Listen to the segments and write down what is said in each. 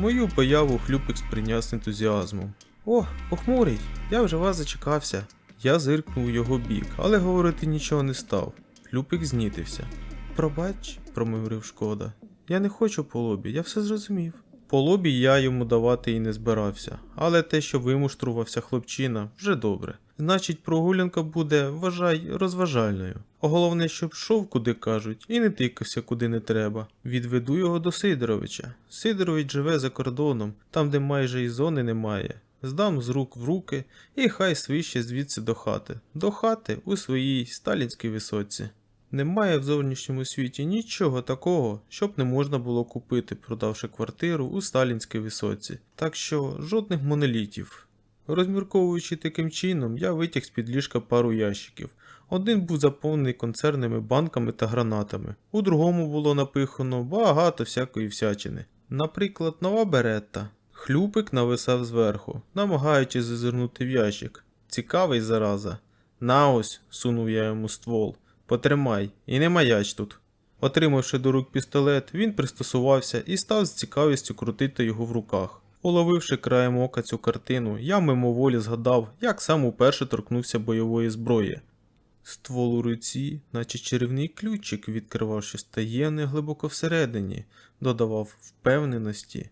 Мою появу хлюпик сприйняв з ентузіазмом. О, похмурий, я вже вас зачекався. Я зиркнув його бік, але говорити нічого не став. Хлюпик знітився. Пробач, промовив шкода. Я не хочу по лобі, я все зрозумів. По лобі я йому давати і не збирався, але те, що вимуштрувався хлопчина, вже добре. Значить, прогулянка буде, вважай, розважальною. А головне, щоб йшов, куди кажуть, і не тикався, куди не треба. Відведу його до Сидоровича. Сидорович живе за кордоном, там, де майже і зони немає. Здам з рук в руки і хай свище звідси до хати. До хати у своїй сталінській висоці. Немає в зовнішньому світі нічого такого, щоб не можна було купити, продавши квартиру у сталінській висоці. Так що жодних монолітів. Розмірковуючи таким чином, я витяг з-під ліжка пару ящиків. Один був заповнений консервними банками та гранатами, у другому було напихано багато всякої всячини. Наприклад, нова беретта. Хлюпик нависав зверху, намагаючись зазирнути в ящик. Цікавий зараза. На ось, сунув я йому ствол. Потримай, і не маяч тут. Отримавши до рук пістолет, він пристосувався і став з цікавістю крутити його в руках. Уловивши краєм ока цю картину, я мимоволі згадав, як сам уперше торкнувся бойової зброї. Ствол у руці, наче чарівний ключик, відкривав щось таємне глибоко всередині, додавав впевненості.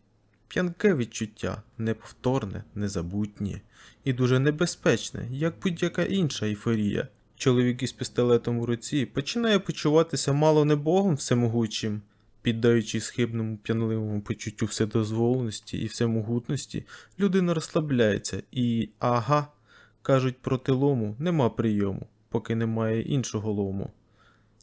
П'янке відчуття, неповторне, незабутнє і дуже небезпечне, як будь-яка інша ейфорія. Чоловік із пістолетом у руці починає почуватися мало не богом всемогучим. Піддаючись хибному п'янливому почуттю вседозволеності і всемогутності, людина розслабляється і ага, кажуть, проти лому нема прийому, поки немає іншого лому.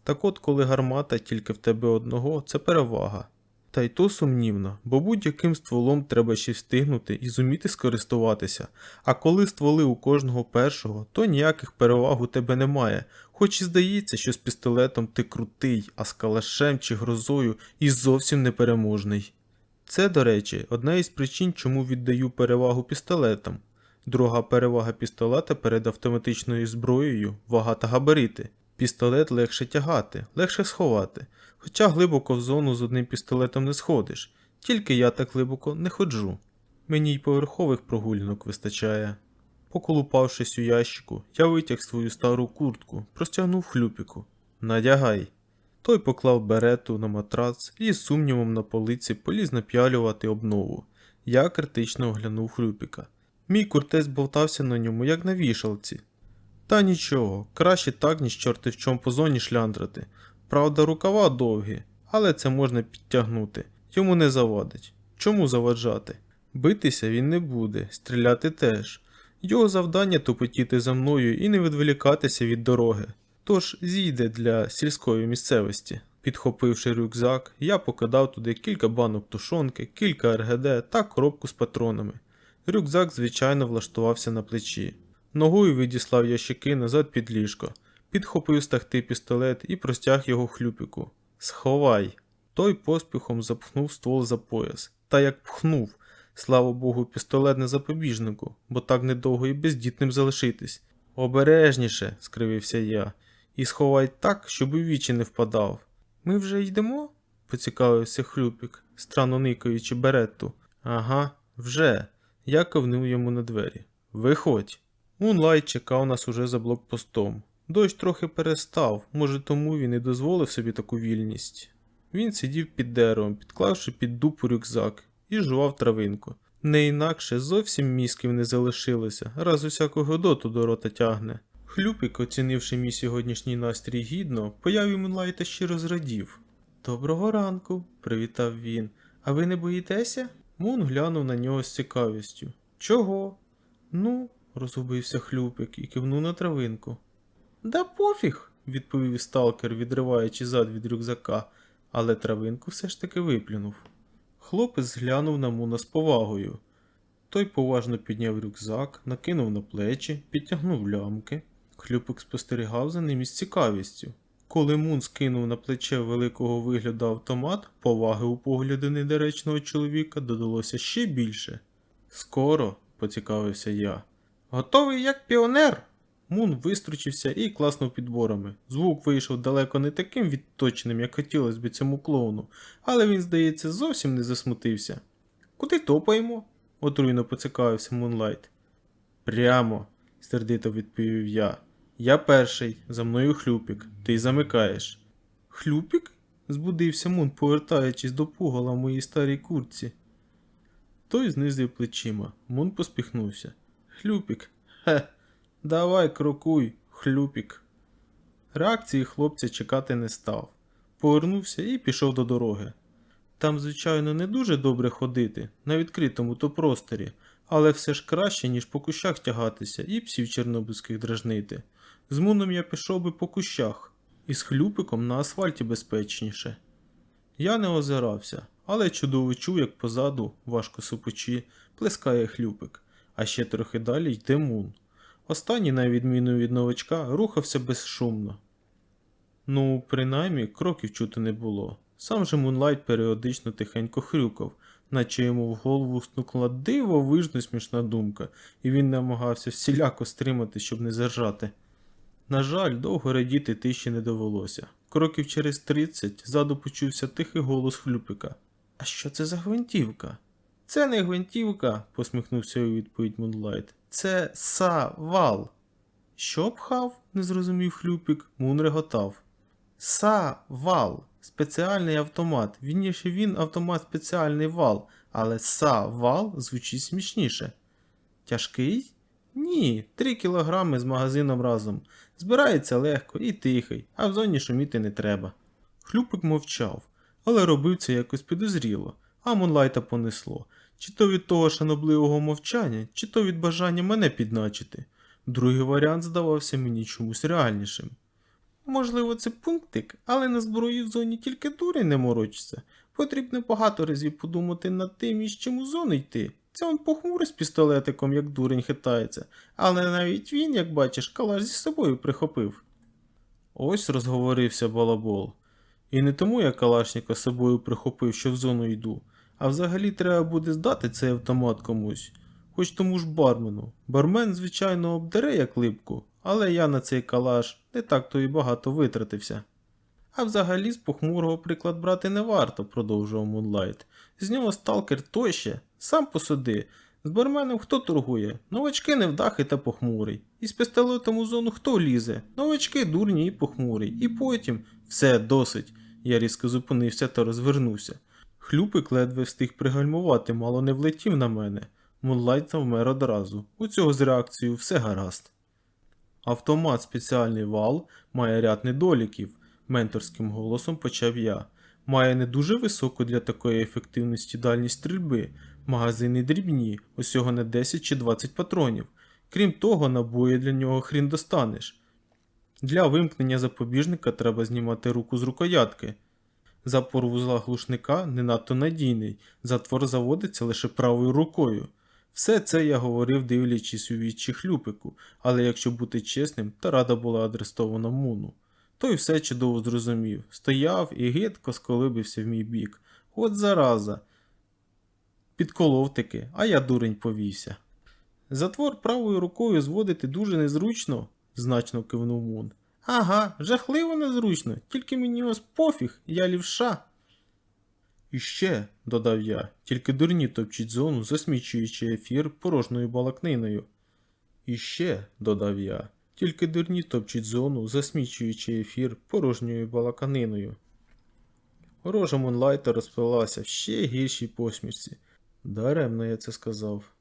Так от, коли гармата тільки в тебе одного, це перевага. Та й то сумнівно, бо будь-яким стволом треба ще встигнути і зуміти скористуватися, а коли стволи у кожного першого, то ніяких переваг у тебе немає, хоч і здається, що з пістолетом ти крутий, а з калашем чи грозою і зовсім непереможний. Це, до речі, одна із причин, чому віддаю перевагу пістолетам. Друга перевага пістолета перед автоматичною зброєю вага та габарити. Пістолет легше тягати, легше сховати, хоча глибоко в зону з одним пістолетом не сходиш, тільки я так глибоко не ходжу. Мені й поверхових прогулянок вистачає. Поколупавшись у ящику, я витяг свою стару куртку, простягнув хлюпіку. Надягай. Той поклав берету на матрац і з сумнівом на полиці поліз нап'ялювати обнову. Я критично оглянув хлюпіка. Мій куртець болтався на ньому, як на вішалці. Та нічого, краще так, ніж чорти в чом по зоні шляндрати. Правда, рукава довгі, але це можна підтягнути. Йому не завадить. Чому заваджати? Битися він не буде, стріляти теж. Його завдання тупотіти за мною і не відволікатися від дороги. Тож зійде для сільської місцевості. Підхопивши рюкзак, я покидав туди кілька банок тушонки, кілька РГД та коробку з патронами. Рюкзак, звичайно, влаштувався на плечі. Ногою відіслав ящики назад під ліжко, підхопив з пістолет і простяг його хлюпіку. Сховай. Той поспіхом запхнув ствол за пояс. Та як пхнув, слава Богу, пістолет не запобіжнику, бо так недовго і бездітним залишитись. Обережніше, скривився я, і сховай так, щоб у вічі не впадав. Ми вже йдемо? поцікавився хлюпік, странно никаючи беретту. Ага, вже. Я ковнув йому на двері. Виходь. Мунлайт чекав нас уже за блокпостом. Дощ трохи перестав, може тому він і дозволив собі таку вільність. Він сидів під деревом, підклавши під дупу рюкзак, і жував травинку. Не інакше зовсім мізків не залишилося, раз усяку годоту до рота тягне. Хлюпик, оцінивши мій сьогоднішній настрій гідно, появі Мунлайта щиро зрадів. Доброго ранку, привітав він. А ви не боїтеся? Мун глянув на нього з цікавістю. Чого? Ну, розгубився хлюпик і кивнув на травинку. Да пофіг, відповів сталкер, відриваючи зад від рюкзака, але травинку все ж таки виплюнув. Хлопець глянув на Муна з повагою. Той поважно підняв рюкзак, накинув на плечі, підтягнув лямки. Хлюпик спостерігав за ним із цікавістю. Коли Мун скинув на плече великого вигляду автомат, поваги у погляді недоречного чоловіка додалося ще більше. Скоро, поцікавився я. Готовий як піонер. Мун вистручився і класнув підборами. Звук вийшов далеко не таким відточеним, як хотілося б цьому клоуну, але він, здається, зовсім не засмутився. Куди топаємо? отруйно поцікавився Мунлайт. Прямо, сердито відповів я. Я перший, за мною хлюпік, ти замикаєш. Хлюпік? збудився Мун, повертаючись до пугала в моїй старій куртці. Той знизив плечима. Мун поспіхнувся. Хлюпік. Хе. Давай крокуй, хлюпік. Реакції хлопця чекати не став. Повернувся і пішов до дороги. Там, звичайно, не дуже добре ходити, на відкритому то просторі, але все ж краще, ніж по кущах тягатися і псів чорнобильських дражнити. З муном я пішов би по кущах, і з хлюпиком на асфальті безпечніше. Я не озирався, але чудово чув, як позаду, важко супочі, плескає хлюпик, а ще трохи далі йде мун. Останній, на відміну від новачка, рухався безшумно. Ну, принаймні, кроків чути не було. Сам же Мунлайт періодично тихенько хрюкав, наче йому в голову стукнула дивовижно смішна думка, і він намагався всіляко стримати, щоб не заржати. На жаль, довго радіти тиші не довелося. Кроків через тридцять ззаду почувся тихий голос хлюпика. А що це за гвинтівка? Це не гвинтівка, посміхнувся у відповідь Мунлайт. Це са-вал. Що пхав? не зрозумів хлюпик. Мун реготав. Са-вал. Спеціальний автомат. Вірніше він автомат спеціальний вал, але са-вал звучить смішніше. Тяжкий? Ні, 3 кілограми з магазином разом. Збирається легко і тихий, а в зоні шуміти не треба. Хлюпик мовчав, але робив це якось підозріло, а Мунлайта понесло. Чи то від того шанобливого мовчання, чи то від бажання мене підначити. Другий варіант здавався мені чомусь реальнішим. Можливо, це пунктик, але на зброї в зоні тільки дурень не морочиться. Потрібно багато разів подумати над тим, із чим у зону йти. Це он похмурий з пістолетиком, як дурень хитається, але навіть він, як бачиш, калаш зі собою прихопив. Ось розговорився балабол. І не тому я калашника з собою прихопив, що в зону йду, а взагалі треба буде здати цей автомат комусь, хоч тому ж бармену. Бармен, звичайно, обдере як липку, але я на цей калаш не так то і багато витратився. А взагалі з похмурого приклад брати не варто, продовжував Мунлайт. З нього сталкер той ще, сам посуди. З барменом хто торгує? Новачки невдахи та похмурий. І з пістолетом у зону хто лізе? Новачки дурні і похмурий. І потім все досить. Я різко зупинився та розвернувся. Хлюпик ледве встиг пригальмувати, мало не влетів на мене. Мунлайт завмер одразу. У цього з реакцією все гаразд. Автомат спеціальний вал має ряд недоліків, менторським голосом почав я. Має не дуже високу для такої ефективності дальність стрільби, магазини дрібні, усього на 10 чи 20 патронів. Крім того, набої для нього хрін достанеш. Для вимкнення запобіжника треба знімати руку з рукоятки. Запор вузла глушника не надто надійний, затвор заводиться лише правою рукою. Все це я говорив, дивлячись у вічі хлюпику, але якщо бути чесним, то рада була адресована Муну. Той все чудово зрозумів, стояв і гидко сколибився в мій бік. От зараза. Підколов таки, а я дурень повівся. Затвор правою рукою зводити дуже незручно, значно кивнув Мун. Ага, жахливо незручно, тільки мені ось пофіг, я лівша. І ще, додав я, тільки дурні топчуть зону, засмічуючи ефір порожньою балакниною. І ще, додав я, тільки дурні топчуть зону, засмічуючи ефір порожньою балаканиною. Рожа Мунлайта розпилася в ще гіршій посмішці. Даремно я це сказав.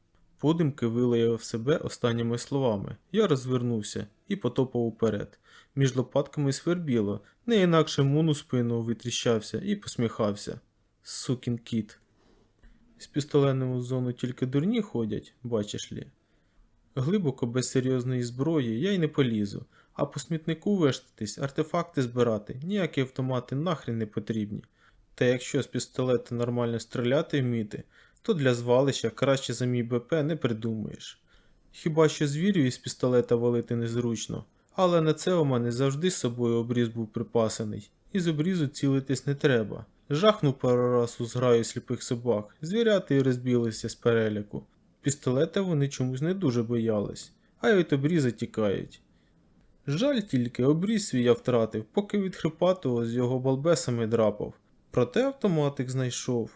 Подимки вилаяв себе останніми словами. Я розвернувся і потопав уперед. Між лопатками свербіло, не інакше муну спину витріщався і посміхався. Сукін кіт. З пістолетом у зону тільки дурні ходять, бачиш лі. Глибоко без серйозної зброї я й не полізу, а по смітнику вештатись, артефакти збирати, ніякі автомати нахрен не потрібні. Та якщо з пістолета нормально стріляти вміти, то для звалища краще за мій БП не придумаєш. Хіба що звірю із пістолета валити незручно, але на це у мене завжди з собою обріз був припасений, і з обрізу цілитись не треба. Жахнув пару раз у зграю сліпих собак, звіряти й розбілися з переляку. Пістолета вони чомусь не дуже боялись, а й від обріза тікають. Жаль тільки, обріз свій я втратив, поки від хрипатого з його балбесами драпав. Проте автоматик знайшов.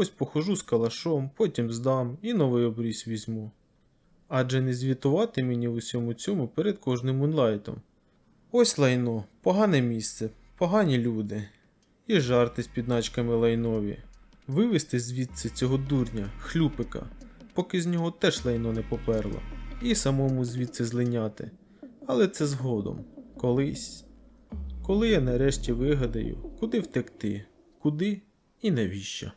Ось похожу з калашом, потім здам і новий обріз візьму. Адже не звітувати мені в усьому цьому перед кожним мунлайтом. Ось лайно, погане місце, погані люди. І жарти з підначками лайнові. Вивести звідси цього дурня, хлюпика, поки з нього теж лайно не поперло, і самому звідси злиняти. Але це згодом, колись. Коли я нарешті вигадаю, куди втекти, куди і навіщо.